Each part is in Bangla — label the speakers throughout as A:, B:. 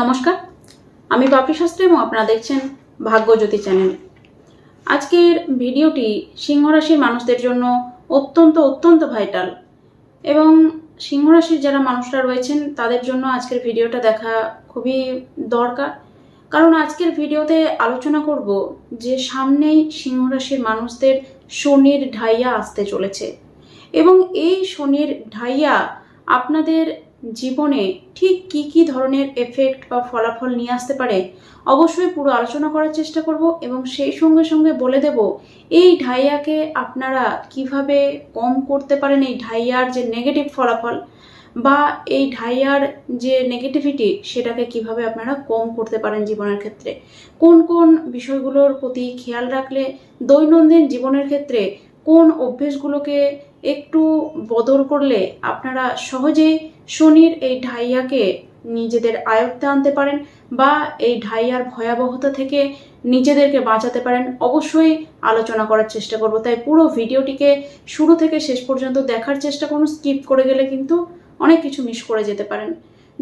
A: নমস্কার। আমি বাপি শাস্ত্রী এবং আপনারা দেখছেন ভাগ্যজ্যোতি চ্যানেল। আজকের ভিডিওটি সিংহরাশির মানুষদের জন্য অত্যন্ত অত্যন্ত ভাইটাল এবং সিংহরাশির যারা মানুষরা রয়েছেন, তাদের জন্য আজকের ভিডিওটা দেখা খুবই দরকার। কারণ আজকের ভিডিওতে আলোচনা করব যে সামনেই সিংহরাশির মানুষদের শনির ঢাইয়া আসতে চলেছে। এবং এই শনির ঢাইয়া আপনাদের জীবনে ঠিক কি কি ধরনের এফেক্ট বা ফলাফল নিয়ে আসতে পারে, অবশ্যই পুরো আলোচনা করার চেষ্টা করব এবং সেই সঙ্গে সঙ্গে বলে দেব, এই ঢাইয়াকে আপনারা কীভাবে কম করতে পারেন এই ঢাইয়ার যে নেগেটিভ ফলাফল বা এই ঢাইয়ার যে নেগেটিভিটি সেটাকে কীভাবে আপনারা কম করতে পারেন জীবনের ক্ষেত্রে? কোন কোন বিষয়গুলোর প্রতি খেয়াল রাখলে দৈনন্দিন জীবনের ক্ষেত্রে কোন অভ্যেসগুলোকে একটু বদল করলে আপনারা সহজেই শনির এই ঢাইয়াকে নিজেদের আয়ত্তে আনতে পারেন বা এই ঢাইয়ার ভয়াবহতা থেকে নিজেদেরকে বাঁচাতে পারেন। অবশ্যই আলোচনা করার চেষ্টা করব। তাই পুরো ভিডিওটিকে শুরু থেকে শেষ পর্যন্ত দেখার চেষ্টা করুন। স্কিপ করে গেলে কিন্তু অনেক কিছু মিস করে যেতে পারেন।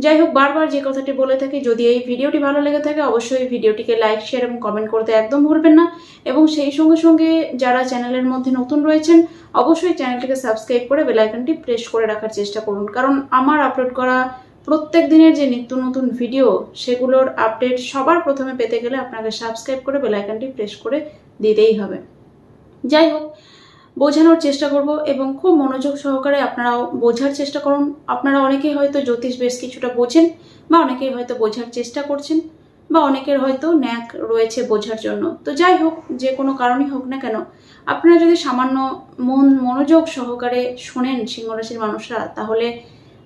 A: যাই হোক বারবার যে কথাটি বলে থাকি, যদি এই ভিডিওটি ভালো লেগে থাকে, অবশ্যই ভিডিওটিকে লাইক, শেয়ার এবং কমেন্ট করতে একদম ভুলবেন না। এবং সেই সঙ্গে সঙ্গে যারা চ্যানেলের মধ্যে নতুন রয়েছেন, অবশ্যই চ্যানেলটিকে সাবস্ক্রাইব করে বেলাইকনটি প্রেস করে রাখার চেষ্টা করুন। কারণ আমার আপলোড করা প্রত্যেক দিনের যে নিত্য নতুন ভিডিও, সেগুলোর আপডেট সবার প্রথমে পেতে গেলে আপনাকে সাবস্ক্রাইব করে বেলাইকনটি প্রেস করে দিতেই হবে। যাই হোক বোঝানোর চেষ্টা করব এবং খুব মনোযোগ সহকারে আপনারাও বোঝার চেষ্টা করুন। আপনারা অনেকেই হয়তো জ্যোতিষ বেশ কিছুটা বোঝেন বা অনেকেই হয়তো বোঝার চেষ্টা করছেন বা অনেকের হয়তো ন্যাক রয়েছে বোঝার জন্য। তো যাই হোক, যে কোনো কারণই হোক না কেন, আপনারা যদি সামান্য মন মনোযোগ সহকারে শোনেন সিংহরাশির মানুষরা, তাহলে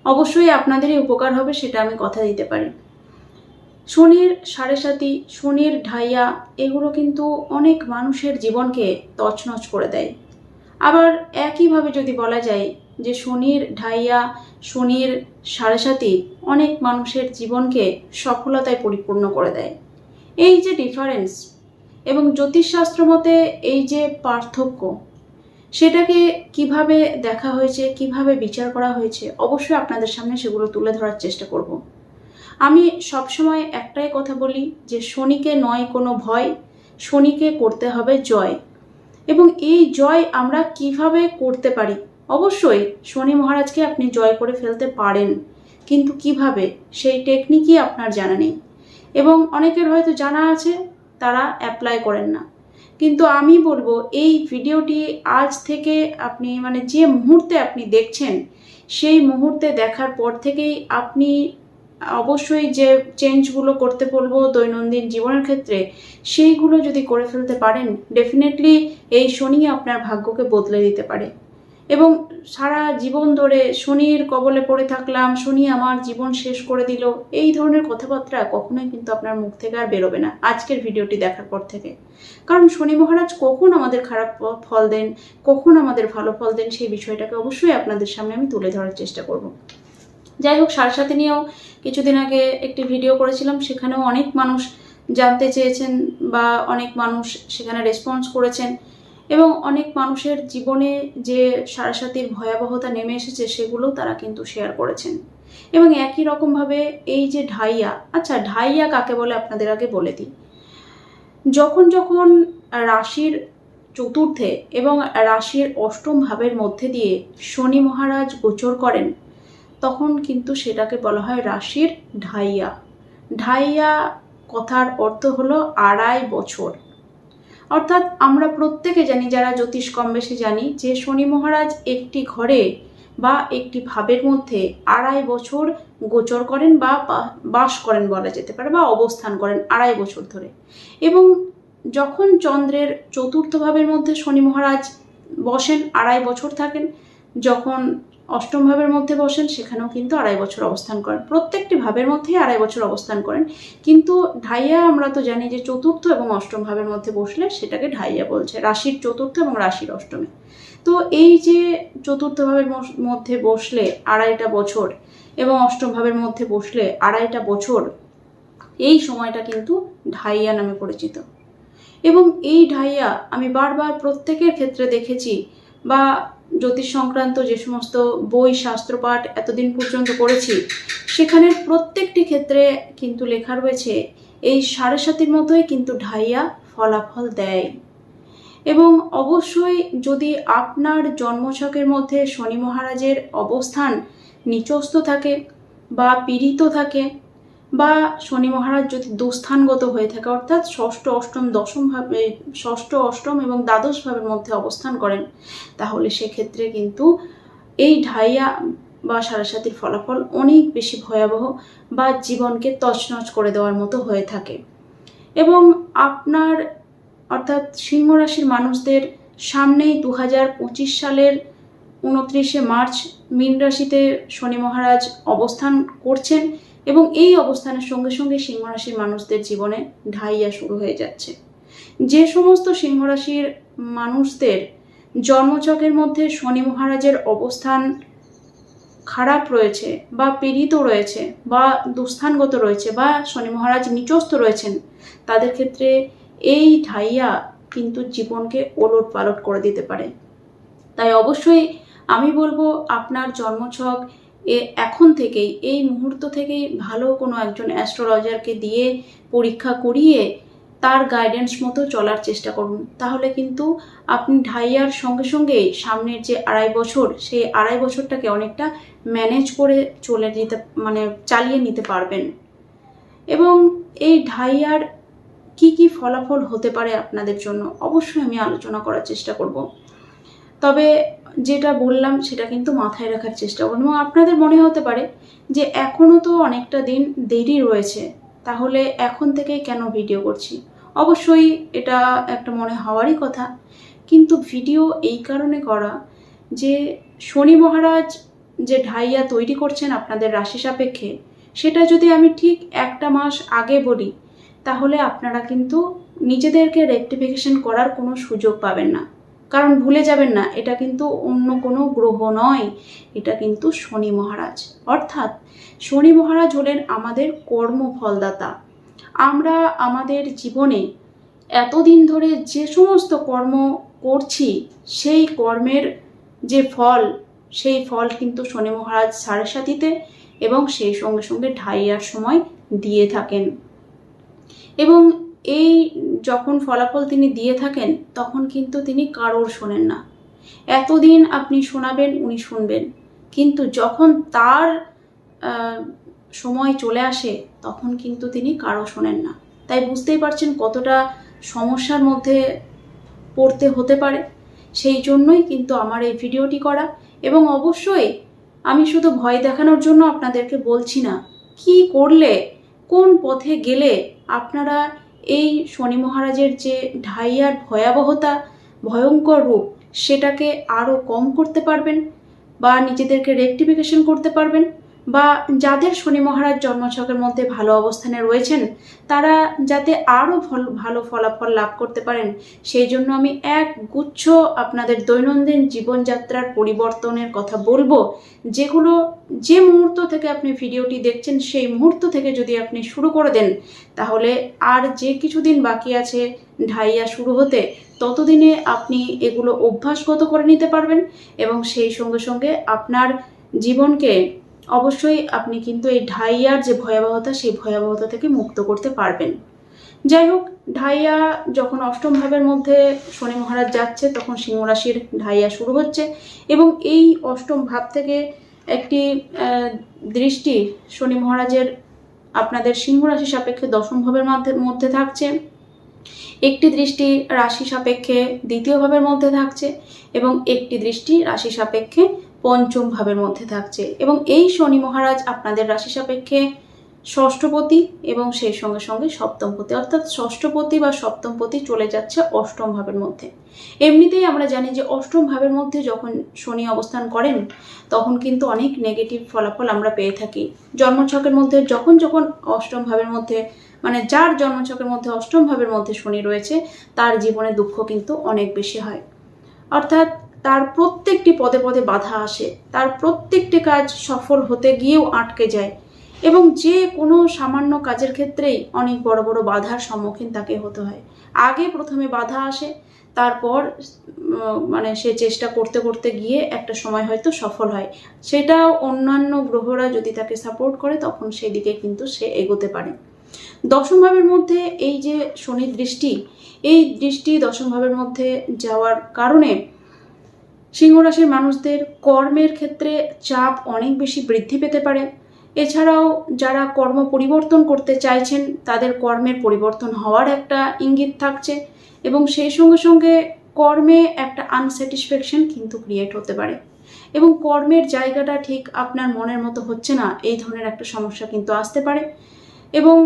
A: অবশ্যই আপনাদেরই উপকার হবে সেটা আমি কথা দিতে পারি। শনির সাড়ে সাতি শনির ঢাইয়া, এগুলো কিন্তু অনেক মানুষের জীবনকে তছনছ করে দেয়। আবার একইভাবে যদি বলা যায় যে শনির ঢাইয়া, শনির সাড়ে সাতি অনেক মানুষের জীবনকে সফলতায় পরিপূর্ণ করে দেয়। এই যে ডিফারেন্স এবং জ্যোতিষশাস্ত্র মতে এই যে পার্থক্য, সেটাকে কীভাবে দেখা হয়েছে, কীভাবে বিচার করা হয়েছে, অবশ্যই আপনাদের সামনে সেগুলো তুলে ধরার চেষ্টা করব। আমি সবসময় একটাই কথা বলি যে শনিকে নয় কোনো ভয়, শনিকে করতে হবে জয়। এবং এই জয় আমরা কীভাবে করতে পারি? অবশ্যই শনি মহারাজকে আপনি জয় করে ফেলতে পারেন, কিন্তু কীভাবে সেই টেকনিকই আপনার জানা নেই। এবং অনেকের হয়তো জানা আছে, তারা অ্যাপ্লাই করেন না। কিন্তু আমি বলব, এই ভিডিওটি আজ থেকে আপনি মানে যে মুহূর্তে আপনি দেখছেন, সেই মুহূর্তে দেখার পর থেকেই আপনি অবশ্যই যে চেঞ্জগুলো করতে বলব দৈনন্দিন জীবনের ক্ষেত্রে, সেইগুলো যদি করে ফেলতে পারেন ডেফিনেটলি এই শনি আপনার ভাগ্যকে বদলে দিতে পারে। এবং সারা জীবন ধরে শনির কবলে পড়ে থাকলাম, শনি আমার জীবন শেষ করে দিল, এই ধরনের কথাবার্তা কখনোই কিন্তু আপনার মুখ থেকে আর বেরোবে না আজকের ভিডিওটি দেখার পর থেকে। কারণ শনি মহারাজ কখন আমাদের খারাপ ফল দেন, কখন আমাদের ভালো ফল দেন, সেই বিষয়টাকে অবশ্যই আপনাদের সামনে আমি তুলে ধরার চেষ্টা করব। যাই হোক, সাড়ে সাথে নিয়েও কিছুদিন আগে একটি ভিডিও করেছিলাম, সেখানেও অনেক মানুষ জানতে চেয়েছেন বা অনেক মানুষ সেখানে রেসপন্স করেছেন এবং অনেক মানুষের জীবনে যে সারাসাতির ভয়াবহতা নেমে এসেছে, সেগুলো তারা কিন্তু শেয়ার করেছেন। এবং একই রকমভাবে এই যে ঢাইয়া আচ্ছা ঢাইয়া কাকে বলে আপনাদের আগে বলে দিই। যখন যখন রাশির চতুর্থে এবং রাশির অষ্টম ভাবের মধ্যে দিয়ে শনি মহারাজ গোচর করেন তখন কিন্তু সেটাকে বলা হয় রাশির ঢাইয়া। ঢাইয়া কথার অর্থ হলো আড়াই বছর। অর্থাৎ আমরা প্রত্যেকে জানি, যারা জ্যোতিষ কম বেশি জানি, যে শনি মহারাজ একটি ঘরে বা একটি ভাবের মধ্যে আড়াই বছর গোচর করেন বা বাস করেন বলা যেতে পারে, বা অবস্থান করেন আড়াই বছর ধরে। এবং যখন চন্দ্রের চতুর্থ ভাবের মধ্যে শনি মহারাজ বসেন, আড়াই বছর থাকেন, যখন অষ্টম ভাবের মধ্যে বসেন, সেখানেও কিন্তু আড়াই বছর অবস্থান করেন। প্রত্যেকটি ভাবের মধ্যেই আড়াই বছর অবস্থান করেন। কিন্তু ঢাইয়া আমরা তো জানি যে চতুর্থ এবং অষ্টম ভাবের মধ্যে বসলে সেটাকে ঢাইয়া বলছে, রাশির চতুর্থ এবং রাশির অষ্টমে। তো এই যে চতুর্থ ভাবের মধ্যে বসলে আড়াইটা বছর এবং অষ্টম ভাবের মধ্যে বসলে আড়াইটা বছর, এই সময়টা কিন্তু ঢাইয়া নামে পরিচিত। এবং এই ঢাইয়া আমি বারবার প্রত্যেকের ক্ষেত্রে দেখেছি বা জ্যোতিষ সংক্রান্ত যে সমস্ত বই শাস্ত্রপাঠ এতদিন পর্যন্ত করেছি সেখানের প্রত্যেকটি ক্ষেত্রে কিন্তু লেখা রয়েছে, এই সাড়ে সাতির মতোই কিন্তু ঢাইয়া ফলাফল দেয়। এবং অবশ্যই যদি আপনার জন্মছকের মধ্যে শনি মহারাজের অবস্থান নিচস্থ থাকে বা পীড়িত থাকে বা শনি মহারাজ যদি দুস্থানগত হয়ে থাকে, অর্থাৎ ষষ্ঠ, অষ্টম, দশম ভাবে, ষষ্ঠ, অষ্টম এবং দ্বাদশ ভাবের মধ্যে অবস্থান করেন, তাহলে সেক্ষেত্রে কিন্তু এই ঢাইয়া বা সারাসাতির ফলাফল অনেক বেশি ভয়াবহ বা জীবনকে তছনছ করে দেওয়ার মতো হয়ে থাকে। এবং আপনার, অর্থাৎ সিংহ রাশির মানুষদের সামনেই দু হাজার পঁচিশ সালের উনত্রিশে মার্চ মীন রাশিতে শনি মহারাজ অবস্থান করছেন এবং এই অবস্থানের সঙ্গে সঙ্গে সিংহ রাশির মানুষদের জীবনে ঢাইয়া শুরু হয়ে যাচ্ছে। যে সমস্ত সিংহ রাশির মানুষদের জন্মচকের মধ্যে শনি মহারাজের অবস্থান খারাপ রয়েছে বা পীড়িত রয়েছে বা দুস্থানগত রয়েছে বা শনি মহারাজ নিচস্থ রয়েছেন, তাদের ক্ষেত্রে এই ঢাইয়া কিন্তু জীবনকে ওলট পালট করে দিতে পারে। তাই অবশ্যই আমি বলব, আপনার জন্মছক এ এখন থেকেই, এই মুহূর্ত থেকেই ভালো কোনো একজন অ্যাস্ট্রোলজারকে দিয়ে পরীক্ষা করিয়ে তার গাইডেন্স মতো চলার চেষ্টা করুন। তাহলে কিন্তু আপনি ঢাইয়ার সঙ্গে সঙ্গেই সামনের যে আড়াই বছর, সেই আড়াই বছরটাকে অনেকটা ম্যানেজ করে চলে যেতে মানে চালিয়ে নিতে পারবেন। এবং এই ঢাইয়ার কি কি ফলাফল হতে পারে আপনাদের জন্য, অবশ্যই আমি আলোচনা করার চেষ্টা করব। তবে যেটা বললাম সেটা কিন্তু মাথায় রাখার চেষ্টা করুন। এবং আপনাদের মনে হতে পারে যে এখনও তো অনেকটা দিন দেরি রয়েছে, তাহলে এখন থেকে কেন ভিডিও করছি? অবশ্যই এটা একটা মনে হওয়ারই কথা। কিন্তু ভিডিও এই কারণে করা যে শনি মহারাজ যে ঢাইয়া তৈরি করছেন আপনাদের রাশি সাপেক্ষে, সেটা যদি আমি ঠিক একটা মাস আগে বলি, তাহলে আপনারা কিন্তু নিজেদেরকে রেকটিফিকেশন করার কোনো সুযোগ পাবেন না। কারণ ভুলে যাবেন না, এটা কিন্তু অন্য কোনো গ্রহ নয়, এটা কিন্তু শনি মহারাজ। অর্থাৎ শনি মহারাজ হলেন আমাদের কর্মফলদাতা। আমরা আমাদের জীবনে এতদিন ধরে যে সমস্ত কর্ম করছি, সেই কর্মের যে ফল, সেই ফল কিন্তু শনি মহারাজ সাড়ে সাতিতে এবং সেই সঙ্গে সঙ্গে ঢাইয়ার সময় দিয়ে থাকেন। এবং এই যখন ফলাফল তিনি দিয়ে থাকেন, তখন কিন্তু তিনি কারোর শোনেন না। এতদিন আপনি শোনাবেন, উনি শুনবেন। কিন্তু যখন তার সময় চলে আসে, তখন কিন্তু তিনি কারও শোনেন না। তাই বুঝতেই পারছেন কতটা সমস্যার মধ্যে পড়তে হতে পারে। সেই জন্যই কিন্তু আমার এই ভিডিওটি করা। এবং অবশ্যই আমি শুধু ভয় দেখানোর জন্য আপনাদেরকে বলছি না, কি করলে, কোন পথে গেলে আপনারা এই শনি মহারাজের যে ঢাইয়ার ভয়াবহতা, ভয়ঙ্কর রূপ, সেটাকে আরও কম করতে পারবেন বা নিজেদেরকে রেক্টিফিকেশন করতে পারবেন। বা যাদের শনি মহারাজ জন্মছকের মধ্যে ভালো অবস্থানে রয়েছেন, তারা যাতে আরও ভালো ফলাফল লাভ করতে পারেন, সেই জন্য আমি এক গুচ্ছ আপনাদের দৈনন্দিন জীবনযাত্রার পরিবর্তনের কথা বলব। যেগুলো যে মুহূর্ত থেকে আপনি ভিডিওটি দেখছেন, সেই মুহূর্ত থেকে যদি আপনি শুরু করে দেন, তাহলে আর যে কিছুদিন বাকি আছে ঢাইয়া শুরু হতে, ততদিনে আপনি এগুলো অভ্যাসগত করে নিতে পারবেন এবং সেই সঙ্গে সঙ্গে আপনার জীবনকে অবশ্যই আপনি কিন্তু এই ঢাইয়ার যে ভয়াবহতা, সেই ভয়াবহতা থেকে মুক্ত করতে পারবেন। যাই হোক, ঢাইয়া যখন অষ্টম ভাবের মধ্যে শনি মহারাজ যাচ্ছে, তখন সিংহ রাশির ঢাইয়া শুরু হচ্ছে এবং এই অষ্টম ভাব থেকে একটি দৃষ্টি শনি মহারাজের আপনাদের সিংহ রাশি সাপেক্ষে দশম ভাবের মধ্যে থাকছে। একটি দৃষ্টি রাশি সাপেক্ষে দ্বিতীয় ভাবের মধ্যে থাকছে এবং একটি দৃষ্টি রাশি সাপেক্ষে পঞ্চম ভাবের মধ্যে থাকছে। এবং এই শনি মহারাজ আপনাদের রাশি সাপেক্ষে ষষ্ঠপতি এবং সেই সঙ্গে সঙ্গে সপ্তমপতি, অর্থাৎ ষষ্ঠপতি বা সপ্তমপতি চলে যাচ্ছে অষ্টম ভাবের মধ্যে। এমনিতেই আমরা জানি যে অষ্টম ভাবের মধ্যে যখন শনি অবস্থান করেন, তখন কিন্তু অনেক নেগেটিভ ফলাফল আমরা পেয়ে থাকি। জন্মছকের মধ্যে যখন যখন অষ্টম ভাবের মধ্যে মানে যার জন্মছকের মধ্যে অষ্টম ভাবের মধ্যে শনি রয়েছে, তার জীবনে দুঃখ কিন্তু অনেক বেশি হয়। অর্থাৎ তার প্রত্যেকটি পদে পদে বাধা আসে। তার প্রত্যেকটি কাজ সফল হতে গিয়েও আটকে যায়। এবং যে কোনো সামান্য কাজের ক্ষেত্রেই অনেক বড় বড় বাধার সম্মুখীন তাকে হতে হয়। আগে প্রথমে বাধা আসে, তারপর মানে সে চেষ্টা করতে করতে গিয়ে একটা সময় হয়তো সফল হয়। সেটা অন্যান্য গ্রহরা যদি তাকে সাপোর্ট করে, তখন সেদিকে কিন্তু সে এগোতে পারে। দশম ভাবের মধ্যে এই যে শনির দৃষ্টি, এই দৃষ্টি দশম ভাবের মধ্যে যাওয়ার কারণে সিংহ রাশির মানুষদের কর্মের ক্ষেত্রে চাপ অনেক বেশি বৃদ্ধি পেতে পারে। এছাড়াও যারা কর্ম পরিবর্তন করতে চাইছেন, তাদের কর্মের পরিবর্তন হওয়ার একটা ইঙ্গিত থাকছে এবং সেই সঙ্গে সঙ্গে কর্মে একটা আনস্যাটিসফ্যাকশন কিন্তু ক্রিয়েট হতে পারে। এবং কর্মের জায়গাটা ঠিক আপনার মনের মতো হচ্ছে না, এই ধরনের একটা সমস্যা কিন্তু আসতে পারে। এবং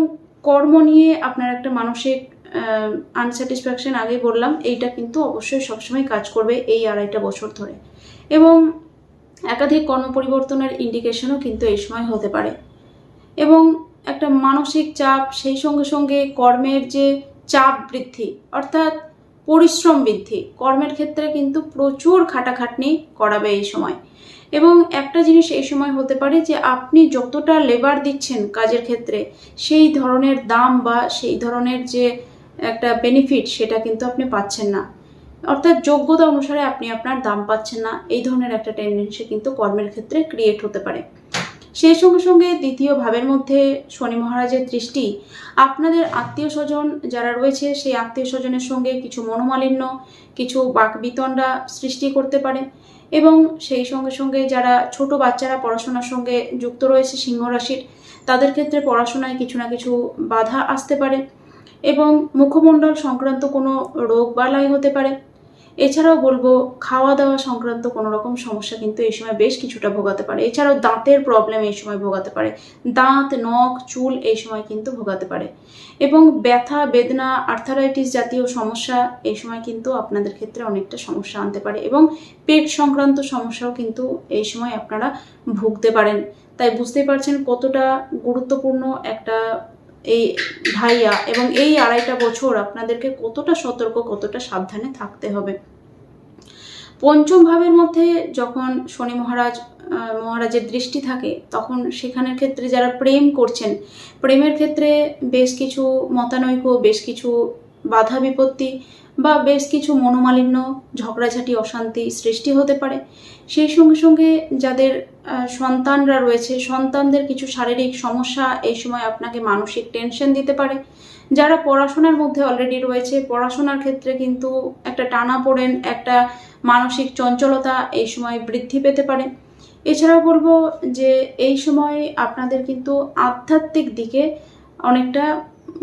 A: কর্ম নিয়ে আপনার একটা মানসিক আনস্যাটিসফ্যাকশন আগেই বললাম, এইটা কিন্তু অবশ্যই সবসময় কাজ করবে এই আড়াইটা বছর ধরে। এবং একাধিক কর্ম পরিবর্তনের ইন্ডিকেশনও কিন্তু এই সময় হতে পারে। এবং একটা মানসিক চাপ, সেই সঙ্গে সঙ্গে কর্মের যে চাপ বৃদ্ধি, অর্থাৎ পরিশ্রম বৃদ্ধি, কর্মের ক্ষেত্রে কিন্তু প্রচুর খাটাখাটনি করাবে এই সময়। এবং একটা জিনিস এই সময় হতে পারে যে, আপনি যতটা লেবার দিচ্ছেন কাজের ক্ষেত্রে, সেই ধরনের দাম বা সেই ধরনের যে একটা বেনিফিট সেটা কিন্তু আপনি পাচ্ছেন না। অর্থাৎ যোগ্যতা অনুসারে আপনি আপনার দাম পাচ্ছেন না। এই ধরনের একটা টেন্ডেন্সি কিন্তু কর্মের ক্ষেত্রে ক্রিয়েট হতে পারে। সেই সঙ্গে সঙ্গে দ্বিতীয় ভাবের মধ্যে শনি মহারাজের দৃষ্টি, আপনাদের আত্মীয় স্বজন যারা রয়েছে, সেই আত্মীয় স্বজনের সঙ্গে কিছু মনোমালিন্য, কিছু বাকবিতণ্ডা সৃষ্টি করতে পারে এবং সেই সঙ্গে সঙ্গে যারা ছোট বাচ্চারা পড়াশোনার সঙ্গে যুক্ত রয়েছে, সিংহ রাশির, তাদের ক্ষেত্রে পড়াশোনায় কিছু না কিছু বাধা আসতে পারে। এবং মুখমণ্ডল সংক্রান্ত কোনো রোগ বালাই হতে পারে। এছাড়াও বলব খাওয়া দাওয়া সংক্রান্ত কোনো রকম সমস্যা কিন্তু এই সময় বেশ কিছুটা ভোগাতে পারে। এছাড়াও দাঁতের প্রবলেম এই সময় ভোগাতে পারে। দাঁত, নখ, চুল এই সময় কিন্তু ভোগাতে পারে। এবং ব্যথা, বেদনা আর্থারাইটিস জাতীয় সমস্যা এই সময় কিন্তু আপনাদের ক্ষেত্রে অনেকটা সমস্যা আনতে পারে এবং পেট সংক্রান্ত সমস্যাও কিন্তু এই সময় আপনারা ভুগতে পারেন। তাই বুঝতেই পারছেন কতটা গুরুত্বপূর্ণ একটা এই ভাইয়া এবং এই আড়াইটা বছর আপনাদেরকে কতটা সতর্ক, কতটা সাবধানে থাকতে হবে। পঞ্চম ভাবের মধ্যে যখন শনি মহারাজ মহারাজের দৃষ্টি থাকে, তখন সেখানের ক্ষেত্রে যারা প্রেম করছেন, প্রেমের ক্ষেত্রে বেশ কিছু মতানৈক্য, বেশ কিছু বাধা বিপত্তি বা বেশ কিছু মনোমালিন্য, ঝগড়াঝাটি, অশান্তি সৃষ্টি হতে পারে। সেই সঙ্গে সঙ্গে যাদের সন্তানরা রয়েছে, সন্তানদের কিছু শারীরিক সমস্যা এই সময় আপনাকে মানসিক টেনশন দিতে পারে। যারা পড়াশোনার মধ্যে অলরেডি রয়েছে, পড়াশোনার ক্ষেত্রে কিন্তু একটা টানা পড়েন একটা মানসিক চঞ্চলতা এই সময় বৃদ্ধি পেতে পারে। এছাড়াও বলব যে এই সময় আপনাদের কিন্তু আধ্যাত্মিক দিকে অনেকটা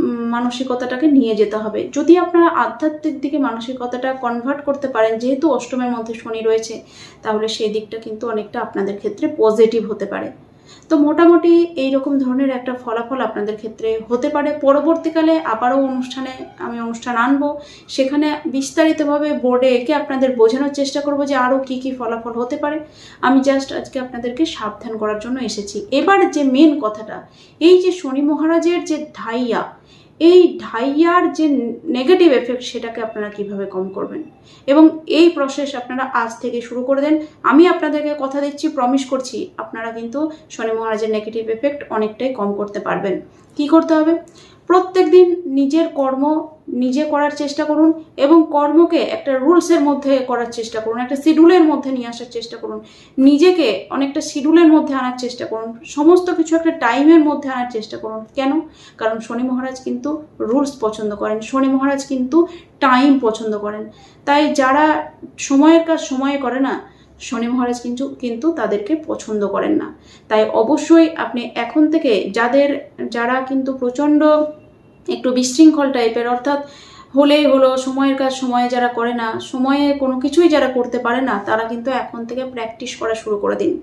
A: মানসিকতাটাকে নিয়ে যেতে হবে। যদি আপনারা আধ্যাত্মিক দিকে মানসিকতাটা কনভার্ট করতে পারেন, যেহেতু অষ্টমের মধ্যে শনি রয়েছে, তাহলে সেই দিকটা কিন্তু অনেকটা আপনাদের ক্ষেত্রে পজিটিভ হতে পারে। তো মোটামুটি এই রকম ধরনের একটা ফলাফল আপনাদের ক্ষেত্রে হতে পারে। পরবর্তীকালে আবারও অনুষ্ঠানে আমি অনুষ্ঠান আনব। সেখানে বিস্তারিতভাবে বোর্ডে একে আপনাদের বোঝানোর চেষ্টা করব যে আরও কি কি ফলাফল হতে পারে। আমি জাস্ট আজকে আপনাদেরকে সাবধান করার জন্য এসেছি। এবার যে মেন কথাটা, এই যে শনি মহারাজের যে ঢাইয়া এই ঢাইয়ার যে নেগেটিভ এফেক্ট সেটাকে আপনারা কীভাবে কম করবেন? এবং এই প্রসেস আপনারা আজ থেকে শুরু করে দেন। আমি আপনাদেরকে কথা দিচ্ছি প্রমিস করছি, আপনারা কিন্তু শনি মহারাজের নেগেটিভ এফেক্ট অনেকটাই কম করতে পারবেন। কি করতে হবে? প্রত্যেক দিন নিজের কর্ম নিজে করার চেষ্টা করুন এবং কর্মকে একটা রুলসের মধ্যে করার চেষ্টা করুন, একটা শিডিউলের মধ্যে নিয়ে আসার চেষ্টা করুন। নিজেকে অনেকটা শিডিউলের মধ্যে আনার চেষ্টা করুন, সমস্ত কিছু একটা টাইমের মধ্যে আনার চেষ্টা করুন। কেন? কারণ শনি মহারাজ কিন্তু রুলস পছন্দ করেন, শনি মহারাজ কিন্তু টাইম পছন্দ করেন। তাই যারা সময়ের কাজ সময়ে করে না শনি মহারাজ কিন্তু কিন্তু তাদেরকে পছন্দ করেন না। তাই অবশ্যই আপনি এখন থেকে যাদের, যারা কিন্তু প্রচণ্ড একটু বিশৃঙ্খল টাইপের, অর্থাৎ হলেই হলো, সময়ের কাজ সময়ে যারা করে না, সময়ে কোনো কিছুই যারা করতে পারে না, তারা কিন্তু এখন থেকে প্র্যাকটিস করা শুরু করে দিন।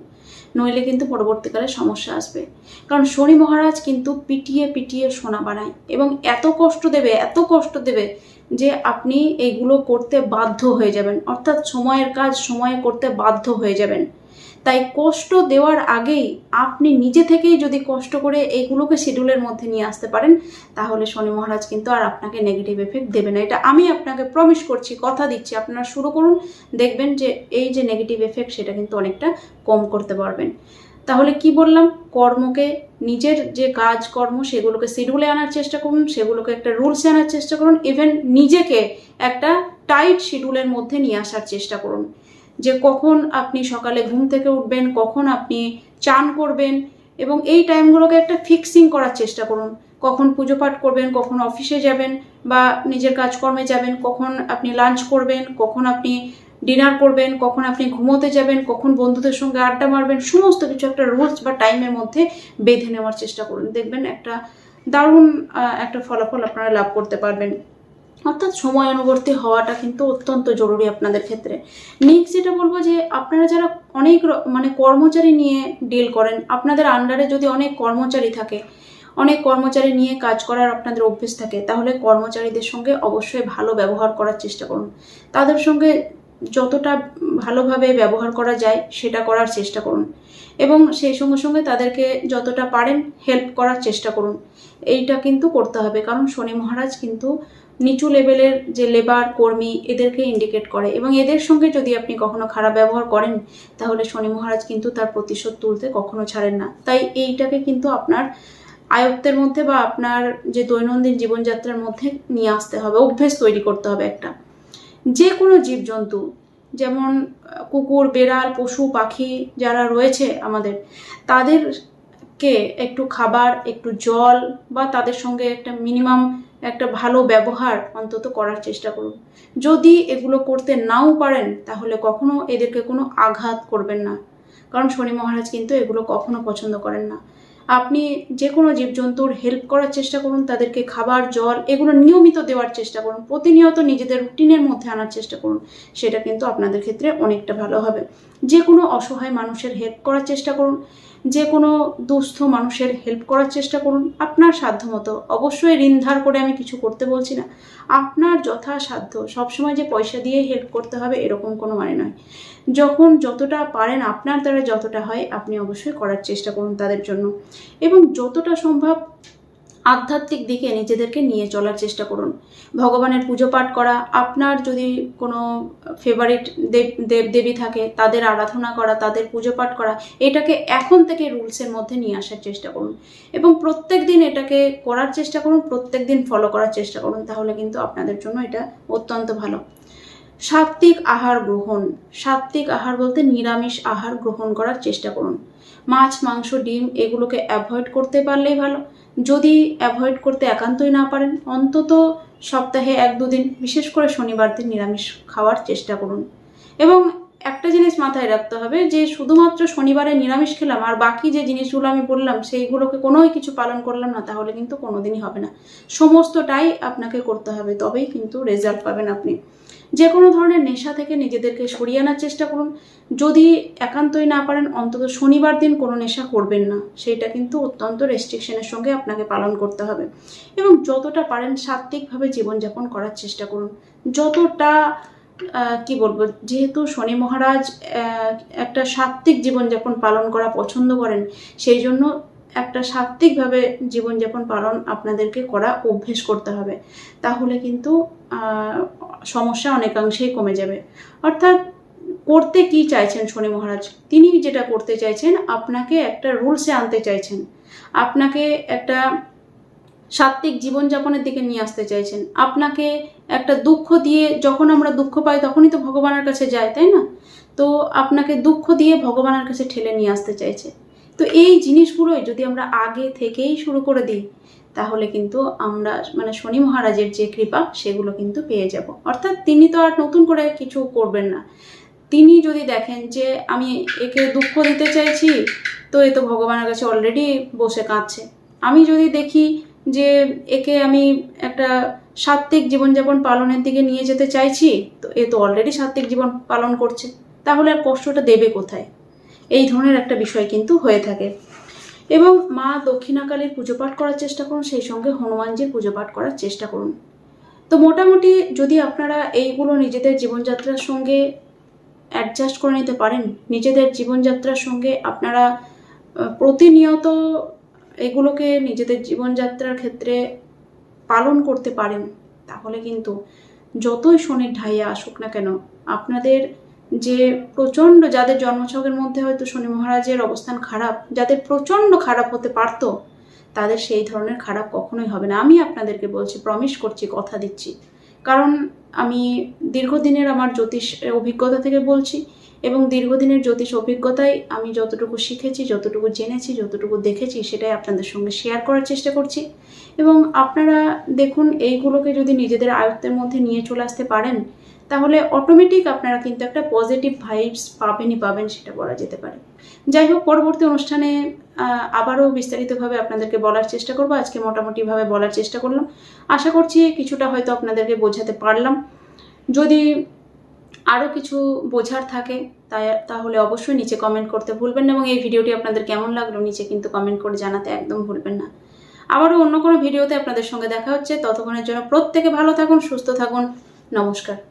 A: নইলে কিন্তু পরবর্তীকালে সমস্যা আসবে। কারণ শনি মহারাজ কিন্তু পিটিয়ে পিটিয়ে সোনা বানায় এবং এত কষ্ট দেবে, এত কষ্ট দেবে যে আপনি এইগুলো করতে বাধ্য হয়ে যাবেন। অর্থাৎ সময়ের কাজ সময়ে করতে বাধ্য হয়ে যাবেন। তাই কষ্ট দেওয়ার আগেই আপনি নিজে থেকেই যদি কষ্ট করে এইগুলোকে শিডিউলের মধ্যে নিয়ে আসতে পারেন, তাহলে শনি মহারাজ কিন্তু আর আপনাকে নেগেটিভ এফেক্ট দেবে না। এটা আমি আপনাকে প্রমিস করছি, কথা দিচ্ছি। আপনারা শুরু করুন, দেখবেন যে এই যে নেগেটিভ এফেক্ট সেটা কিন্তু অনেকটা কম করতে পারবেন। তাহলে কি বললাম? কর্মকে, নিজের যে কাজ কর্ম সেগুলোকে শিডিউলে আনার চেষ্টা করুন, সেগুলোকে একটা রুলসে আনার চেষ্টা করুন ইভেন নিজেকে একটা টাইট শিডিউলের মধ্যে নিয়ে আসার চেষ্টা করুন। যে কখন আপনি সকালে ঘুম থেকে উঠবেন, কখন আপনি চান করবেন এবং এই টাইমগুলোকে একটা ফিক্সিং করার চেষ্টা করুন। কখন পুজো পাঠ করবেন, কখন অফিসে যাবেন বা নিজের কাজকর্মে যাবেন, কখন আপনি লাঞ্চ করবেন, কখন আপনি ডিনার করবেন, কখন আপনি ঘুমোতে যাবেন, কখন বন্ধুদের সঙ্গে আড্ডা মারবেন, সমস্ত কিছু একটা রুলস বা টাইমের মধ্যে বেঁধে নেওয়ার চেষ্টা করুন। দেখবেন একটা দারুণ একটা ফলাফল আপনারা লাভ করতে পারবেন। অর্থাৎ সময় অনুবর্তী হওয়াটা কিন্তু অত্যন্ত জরুরি আপনাদের ক্ষেত্রে। নেক্সট যেটা বলব যে, আপনারা যারা অনেক মানে কর্মচারী নিয়ে ডিল করেন, আপনাদের আন্ডারে যদি অনেক কর্মচারী থাকে, অনেক কর্মচারী নিয়ে কাজ করার আপনাদের অভ্যেস থাকে, তাহলে কর্মচারীদের সঙ্গে অবশ্যই ভালো ব্যবহার করার চেষ্টা করুন। তাদের সঙ্গে যতটা ভালোভাবে ব্যবহার করা যায়, সেটা করার চেষ্টা করুন। এবং সেই সঙ্গে সঙ্গে তাদেরকে যতটা পারেন হেল্প করার চেষ্টা করুন। এইটা কিন্তু করতে হবে, কারণ শনি মহারাজ কিন্তু নিচু লেভেলের যে লেবার কর্মী, এদেরকে ইন্ডিকেট করে। এবং এদের সঙ্গে যদি আপনি কখনো খারাপ ব্যবহার করেন, তাহলে শনি মহারাজ কিন্তু তার প্রতিশোধ তুলতে কখনো ছাড়েন না। তাই এইটাকে কিন্তু আপনার আয়ত্তের মধ্যে বা আপনার যে দৈনন্দিন জীবনযাত্রার মধ্যে নিয়ে আসতে হবে, অভ্যেস তৈরি করতে হবে একটা। যে কোনো জীবজন্তু, যেমন কুকুর, বেড়াল, পশু, পাখি যারা রয়েছে আমাদের, তাদেরকে একটু খাবার, একটু জল বা তাদের সঙ্গে একটা মিনিমাম একটা ভালো ব্যবহার অন্তত করার চেষ্টা করুন। যদি এগুলো করতে নাও পারেন, তাহলে কখনো এদেরকে কোনো আঘাত করবেন না। কারণ শনি মহারাজ কিন্তু এগুলো কখনো পছন্দ করেন না। আপনি যে কোনো জীবজন্তুর হেল্প করার চেষ্টা করুন, তাদেরকে খাবার, জল এগুলো নিয়মিত দেওয়ার চেষ্টা করুন। প্রতিনিয়ত নিজেদের রুটিনের মধ্যে আনার চেষ্টা করুন। সেটা কিন্তু আপনাদের ক্ষেত্রে অনেকটা ভালো হবে। যে কোনো অসহায় মানুষের হেল্প করার চেষ্টা করুন। যে কোনো দুস্থ মানুষের হেল্প করার চেষ্টা করুন। আপনার সাধ্যমতো অবশ্যই ঋণ ধার করে আমি কিছু করতে বলছি না। আপনার যথাসাধ্য। সবসময় যে পয়সা দিয়ে হেল্প করতে হবে এরকম কোনো মানে নয়। যখন যতটা পারেন আপনার দ্বারা যতটা হয়, আপনি অবশ্যই করার চেষ্টা করুন তাদের জন্য। এবং যতটা সম্ভব আধ্যাত্মিক দিকে নিজেদেরকে নিয়ে চলার চেষ্টা করুন। ভগবানের পুজো পাঠ করা, আপনার যদি কোনো ফেভারিট দেব দেব, দেবী থাকে, তাদের আরাধনা করা, তাদের পুজো পাঠ করা, এটাকে এখন থেকে রুলসের মধ্যে নিয়ে আসার চেষ্টা করুন। এবং প্রত্যেক দিন এটাকে করার চেষ্টা করুন, প্রত্যেক দিন ফলো করার চেষ্টা করুন, তাহলে কিন্তু আপনাদের জন্য এটা অত্যন্ত ভালো। সাত্ত্বিক আহার গ্রহণ, সাত্ত্বিক আহার বলতে নিরামিষ আহার গ্রহণ করার চেষ্টা করুন। মাছ, মাংস, ডিম, এগুলোকে অ্যাভয়েড করতে পারলেই ভালো। যদি অ্যাভয়েড করতে একান্তই না পারেন, অন্তত সপ্তাহে এক দুদিন, বিশেষ করে শনিবার দিন নিরামিষ খাওয়ার চেষ্টা করুন। এবং একটা জিনিস মাথায় রাখতে হবে যে, শুধুমাত্র শনিবারে নিরামিষ খেলাম আর বাকি যে জিনিসগুলো আমি বললাম, সেইগুলোকে কোনোই কিছু পালন করলাম না, তাহলে কিন্তু কোনোদিনই হবে না। সমস্তটাই আপনাকে করতে হবে, তবেই কিন্তু রেজাল্ট পাবেন আপনি। যে কোনো ধরনের নেশা থেকে নিজেদেরকে সরিয়ে আনার চেষ্টা করুন। যদি একান্তই না পারেন, অন্তত শনিবার দিন কোনো নেশা করবেন না। সেইটা কিন্তু অত্যন্ত রেস্ট্রিকশনের সঙ্গে আপনাকে পালন করতে হবে। এবং যতটা পারেন সাত্ত্বিকভাবে জীবনযাপন করার চেষ্টা করুন। যতটা কি বলব, যেহেতু শনি মহারাজ একটা সাত্ত্বিক জীবনযাপন পালন করা পছন্দ করেন, সেই জন্য একটা সাত্ত্বিকভাবে জীবনযাপন পালন আপনাদেরকে করা অভ্যেস করতে হবে। তাহলে কিন্তু সমস্যা অনেকাংশেই কমে যাবে। অর্থাৎ করতে কি চাইছেন শনি মহারাজ? তিনি যেটা করতে চাইছেন, আপনাকে একটা রুলসে আনতে চাইছেন। আপনাকে একটা সাত্ত্বিক জীবনযাপনের দিকে নিয়ে আসতে চাইছেন। আপনাকে একটা দুঃখ দিয়ে যখন আমরা দুঃখ পাই তখনই তো ভগবানের কাছে যাই তাই না? তো আপনাকে দুঃখ দিয়ে ভগবানের কাছে ঠেলে নিয়ে আসতে চাইছে। তো এই জিনিসগুলোই যদি আমরা আগে থেকেই শুরু করে দিই, তাহলে কিন্তু আমরা মানে শনি মহারাজের যে কৃপা, সেগুলো কিন্তু পেয়ে যাব। অর্থাৎ তিনি তো আর নতুন করে কিছু করবেন না। তিনি যদি দেখেন যে আমি একে দুঃখ দিতে চাইছি, তো এ তো ভগবানের কাছে অলরেডি বসে কাঁদছে। আমি যদি দেখি যে একে আমি একটা সাত্ত্বিক জীবনযাপন পালনের দিকে নিয়ে যেতে চাইছি, তো এ তো অলরেডি সাত্ত্বিক জীবন পালন করছে। তাহলে আর কষ্টটা দেবে কোথায়? এই ধরনের একটা বিষয় কিন্তু হয়ে থাকে। এবং মা দক্ষিণাকালীর পুজো পাঠ করার চেষ্টা করুন, সেই সঙ্গে হনুমানজির পুজো পাঠ করার চেষ্টা করুন। তো মোটামুটি যদি আপনারা এইগুলো নিজেদের জীবনযাত্রার সঙ্গে অ্যাডজাস্ট করে নিতে পারেন, নিজেদের জীবনযাত্রার সঙ্গে আপনারা প্রতিনিয়ত এগুলোকে নিজেদের জীবনযাত্রার ক্ষেত্রে পালন করতে পারেন, তাহলে কিন্তু যতই শনির ঢাইয়া আসুক না কেন, আপনাদের যে প্রচণ্ড যাদের জন্মছকের মধ্যে হয়তো শনি মহারাজের অবস্থান খারাপ, যাদের প্রচণ্ড খারাপ হতে পারতো, তাদের সেই ধরনের খারাপ কখনোই হবে না। আমি আপনাদেরকে বলছি প্রমিস করছি, কথা দিচ্ছি। কারণ আমি দীর্ঘদিনের আমার জ্যোতিষ অভিজ্ঞতা থেকে বলছি এবং দীর্ঘদিনের জ্যোতিষ অভিজ্ঞতায় আমি যতটুকু শিখেছি, যতটুকু জেনেছি, যতটুকু দেখেছি, সেটাই আপনাদের সঙ্গে শেয়ার করার চেষ্টা করছি। এবং আপনারা দেখুন, এইগুলোকে যদি নিজেদের আয়ত্তের মধ্যে নিয়ে চলে আসতে পারেন তাহলে অটোমেটিক আপনারা কিন্তু একটা পজিটিভ ভাইবস পাবেনই পাবেন সেটা বলা যেতে পারে। যাই হোক, পরবর্তী অনুষ্ঠানে আবারও বিস্তারিতভাবে আপনাদেরকে বলার চেষ্টা করব। আজকে মোটামুটিভাবে বলার চেষ্টা করলাম। আশা করছি কিছুটা হয়তো আপনাদেরকে বোঝাতে পারলাম। যদি আরও কিছু বোঝার থাকে, তাই, তাহলে অবশ্যই নিচে কমেন্ট করতে ভুলবেন না এবং এই ভিডিওটি আপনাদের কেমন লাগল নিচে কিন্তু কমেন্ট করে জানাতে একদম ভুলবেন না। আবারও অন্য কোনো ভিডিওতে আপনাদের সঙ্গে দেখা হচ্ছে। ততক্ষণের জন্য প্রত্যেকে ভালো থাকুন, সুস্থ থাকুন। নমস্কার।